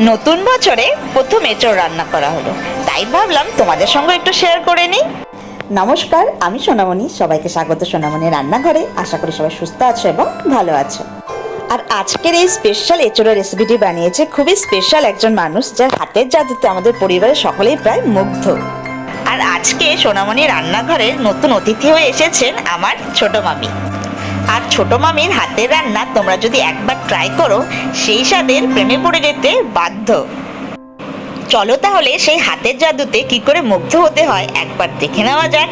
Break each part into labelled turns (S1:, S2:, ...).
S1: নতুন বছরে প্রথম এঁচড় রান্না করা হলো। তাই ভাবলাম তোমাদের সঙ্গে একটু শেয়ার করে নিই। নমস্কার, আমি সোনামণি। সবাইকে স্বাগত সোনামণি রান্নাঘরে। আশা করি সবাই সুস্থ আছো এবং ভালো আছো। আর আজকের এই স্পেশাল এঁচড়ের রেসিপিটি বানিয়েছে খুবই স্পেশাল একজন মানুষ, যার হাতের জাদুতে আমাদের পরিবারের সকলেই প্রায় মুগ্ধ। আর আজকে সোনামণি রান্নাঘরে নতুন অতিথি হয়ে এসেছেন আমার ছোট মামি। আর ছোট মামির হাতের রান্না তোমরা যদি একবার ট্রাই করো, সেই স্বাদের প্রেমে পড়ে যেতে বাধ্য। চলো তাহলে সেই হাতের জাদুতে কি করে মুগ্ধ হতে হয় একবার দেখে নেওয়া যাক।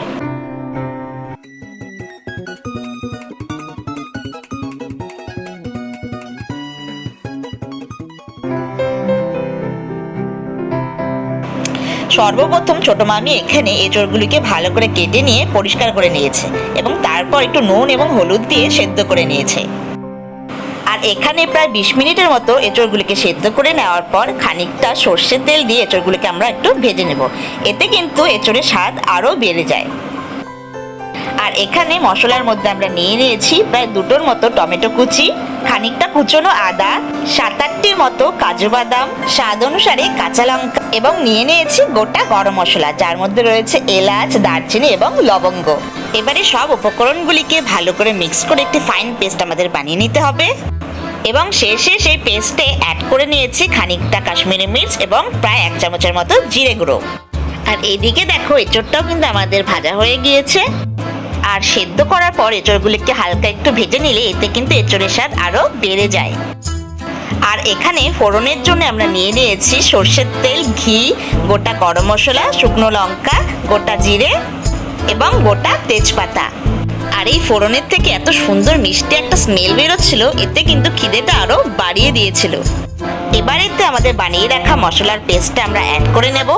S1: সর্বপ্রথম ছোট মামি এখানে এঁচড়গুলিকে ভালো করে কেটে নিয়ে পরিষ্কার করে নিয়েছে এবং তারপর একটু নুন এবং হলুদ দিয়ে সেদ্ধ করে নিয়েছে। আর এখানে প্রায় বিশ মিনিটের মতো এঁচড়গুলিকে সেদ্ধ করে নেওয়ার পর খানিকটা সর্ষের তেল দিয়ে এঁচড়গুলিকে আমরা একটু ভেজে নেব। এতে কিন্তু এঁচড়ের স্বাদ আরও বেড়ে যায়। আর এখানে মশলার মধ্যে আমরা নিয়ে নিয়েছি প্রায় দুটোর মতো টমেটো কুচি, খানিকটা কুচনো আদা সাত আটটির মতো কাজু বাদাম, স্বাদ অনুসারে কাঁচা লঙ্কা এবং নিয়ে নিয়েছি গোটা গরম মশলা, যার মধ্যে রয়েছে এলাচ, দারচিনি এবং লবঙ্গ। এবারে সব উপকরণগুলিকে ভালো করে মিক্স করে একটি ফাইন পেস্ট আমাদের বানিয়ে নিতে হবে। এবং শেষে সেই পেস্টে অ্যাড করে নিয়েছি খানিকটা কাশ্মীরি মির্চ এবং প্রায় এক চামচের মতো জিরে গুঁড়ো। আর এদিকে দেখো, এঁচড়টাও কিন্তু আমাদের ভাজা হয়ে গিয়েছে। আর সেদ্ধ করার পর এঁচড়গুলিকে হালকা একটু ভেজে নিলে এতে কিন্তু এঁচড়ের স্বাদ আরও বেড়ে যায়। আর এখানে ফোড়নের জন্য আমরা নিয়ে নিয়েছি সর্ষের তেল, ঘি, গোটা গরম মশলা, শুকনো লঙ্কা, গোটা জিরে এবং গোটা তেজপাতা। আর এই ফোড়নের থেকে এত সুন্দর মিষ্টি একটা স্মেল বেরোচ্ছিল, এতে কিন্তু খিদেটা আরও বাড়িয়ে দিয়েছিল। এবার এতে আমাদের বানিয়ে রাখা মশলার পেস্টটা আমরা অ্যাড করে নেব।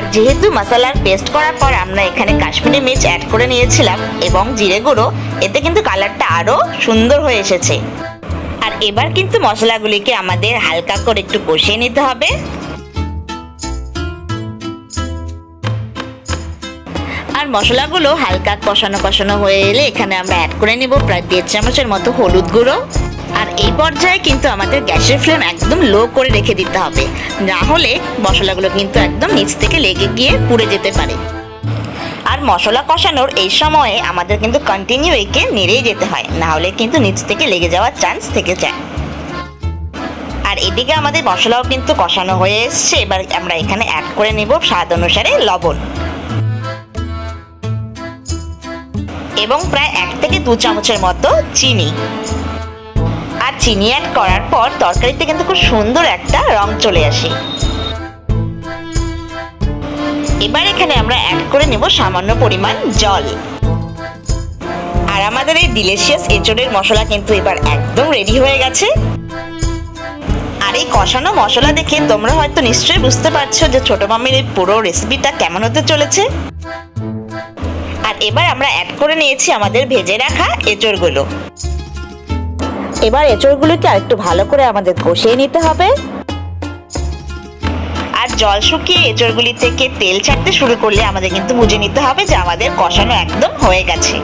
S1: আর যেহেতু মশলার পেস্ট করার পর আমরা এখানে কাশ্মীরি মির্চ অ্যাড করে নিয়েছিলাম এবং জিরে গুঁড়ো, এতে কিন্তু কালারটা আরও সুন্দর হয়ে এসেছে। আর এবার কিন্তু মশলাগুলিকে আমাদের হালকা করে একটু কষিয়ে নিতে হবে। আর মশলাগুলো হালকা কষানো কষানো হয়ে এলে এখানে আমরা অ্যাড করে নিব প্রায় দেড় চামচের মতো হলুদ গুঁড়ো। আর এই পর্যায়ে কিন্তু আমাদের গ্যাসের ফ্লেম একদম লো করে রেখে দিতে হবে। না হলে মশলাগুলো কিন্তু একদম নিচ থেকে লেগে গিয়ে পুড়ে যেতে পারে। আর মশলা কষানোর এই সময়ে আমাদের কিন্তু কন্টিনিউ একে নেড়েই যেতে হয়, না হলে কিন্তু নিচ থেকে লেগে যাওয়ার চান্স থেকে যায়। আর এদিকে আমাদের মশলাও কিন্তু কষানো হয়ে এসছে, এবার আমরা এখানে অ্যাড করে নিব স্বাদ অনুসারে লবণ। এবং প্রায় এক থেকে দু চামচের মতো চিনি। চিনি অ্যাড করার পর তরকারিতে কিন্তু খুব সুন্দর একটা রং চলে আসে। এবার এখানে আমরা অ্যাড করে নেব সামান্য পরিমাণ জল। আর আমাদের এই ডিলিশিয়াস এঁচড়ের মশলা কিন্তু এবার একদম রেডি হয়ে গেছে। আর এই কষানো মশলা দেখে তোমরা হয়তো নিশ্চয়ই বুঝতে পারছ যে ছোট মামির এই পুরো রেসিপিটা কেমন হতে চলেছে। আর এবার আমরা অ্যাড করে নিয়েছি আমাদের ভেজে রাখা এঁচড়গুলো। এবার এঁচড়গুলোকে আরেকটু ভালো করে আমাদের কষিয়ে নিতে হবে। আর জল শুকিয়ে এঁচড়গুলি থেকে তেল ছাড়তে শুরু করলে আমাদের কিন্তু বুঝে নিতে হবে যে আমাদের কষানো একদম হয়ে গেছে।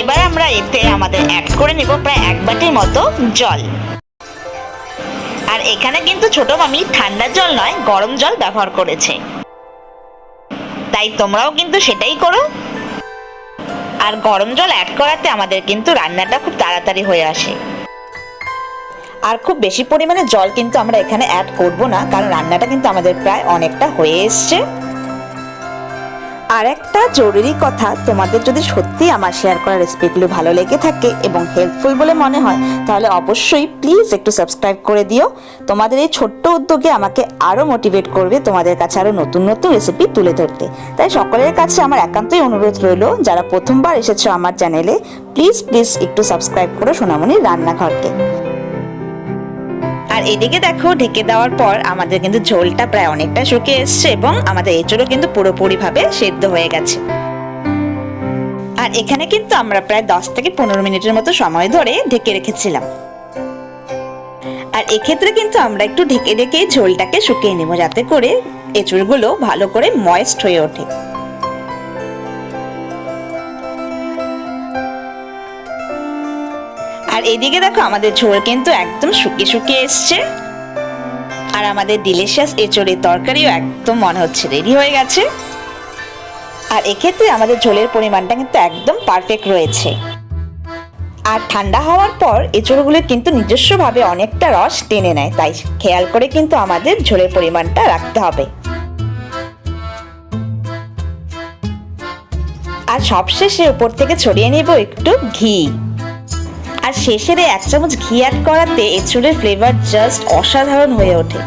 S1: এবার আমরা এতে আমাদের অ্যাড করে নিব প্রায় এক বাটির মতো জল। আর এখানে কিন্তু ছোট মামি ঠান্ডা জল নয়, গরম জল ব্যবহার করেছে। তাই তোমরাও কিন্তু সেটাই করো। আর গরম জল অ্যাড করাতে আমাদের কিন্তু রান্নাটা খুব তাড়াতাড়ি হয়ে আসে। আর খুব বেশি পরিমাণে জল কিন্তু আমরা এখানে অ্যাড করব না, কারণ রান্নাটা কিন্তু আমাদের প্রায় অনেকটা হয়ে এসছে। আর একটা জরুরি কথা, তোমাদের যদি সত্যি আমার শেয়ার করা রেসিপিগুলো ভালো লেগে থাকে এবং হেল্পফুল বলে মনে হয়, তাহলে অবশ্যই প্লিজ একটু সাবস্ক্রাইব করে দিও। তোমাদের এই ছোট্ট উদ্যোগে আমাকে আরও মোটিভেট করবে তোমাদের কাছে আরও নতুন নতুন রেসিপি তুলে ধরতে। তাই সকলের কাছে আমার একান্তই অনুরোধ রইল, যারা প্রথমবার এসেছ আমার চ্যানেলে প্লিজ প্লিজ একটু সাবস্ক্রাইব করো সোনামণির রান্নাঘরকে। আর এদিকে দেখো, ঢেকে দেওয়ার পর আমাদের কিন্তু ঝোলটা প্রায় অনেকটা শুকিয়ে এসছে এবং আমাদের এঁচড়ও কিন্তু পুরোপুরিভাবে সেদ্ধ হয়ে গেছে। আর এখানে কিন্তু আমরা প্রায় দশ থেকে পনেরো মিনিটের মতো সময় ধরে ঢেকে রেখেছিলাম। আর এক্ষেত্রে কিন্তু আমরা একটু ঢেকে ঢেকে ঝোলটাকে শুকিয়ে নেব, যাতে করে এঁচড়গুলো ভালো করে ময়েস্ট হয়ে ওঠে। এদিকে দেখো আমাদের ঝোল কিন্তু একদম শুকিয়ে শুকিয়ে এসছে। আর আমাদের ডিলিশিয়াস এঁচড়ের তরকারিও একদম মনে হচ্ছে রেডি হয়ে গেছে। আর এক্ষেত্রে আমাদের ঝোলের পরিমাণটা কিন্তু একদম পারফেক্ট রয়েছে। আর ঠান্ডা হওয়ার পর এঁচড়গুলো কিন্তু নিজস্বভাবে অনেকটা রস টেনে নেয়, তাই খেয়াল করে কিন্তু আমাদের ঝোলের পরিমাণটা রাখতে হবে। আর সবশেষে উপর থেকে ছড়িয়ে নেব একটু ঘি। আর এই এক চামচ ঘি অ্যাড করাতে এঁচুড়ের ফ্লেভার জাস্ট অসাধারণ হয়ে ওঠে।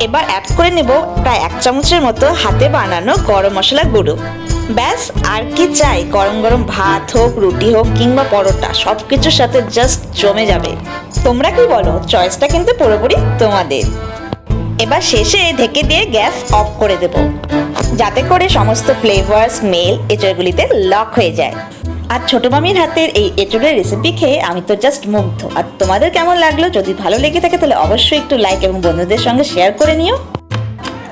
S1: এবার অ্যাড করে নেব প্রায় এক চামচের মতো হাতে বানানো গরম মশলা গুঁড়ো। ব্যাস, আর কি চাই? গরম গরম ভাত হোক, রুটি হোক, কিংবা পরোটা সব কিছুর সাথে জাস্ট জমে যাবে। তোমরা কি বলো? চয়েসটা কিন্তু পুরোপুরি তোমাদের। এবার শেষে ঢেকে দিয়ে গ্যাস অফ করে দেব। যাতে করে সমস্ত ফ্লেভার স্মেল এঁচড়গুলিতে লক হয়ে যায়। আর ছোট মামির হাতের এই এঁচড়ের রেসিপি খেয়ে আমি তো জাস্ট মুগ্ধ। আর তোমাদের কেমন লাগল? যদি ভালো লেগে থাকে তাহলে অবশ্যই একটু লাইক এবং বন্ধুদের সঙ্গে শেয়ার করে নিও।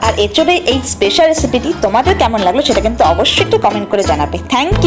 S1: আর এঁচড়ের এই স্পেশাল রেসিপিটি তোমাদের কেমন লাগল সেটা কিন্তু অবশ্যই একটু কমেন্ট করে জানাবে। Thank you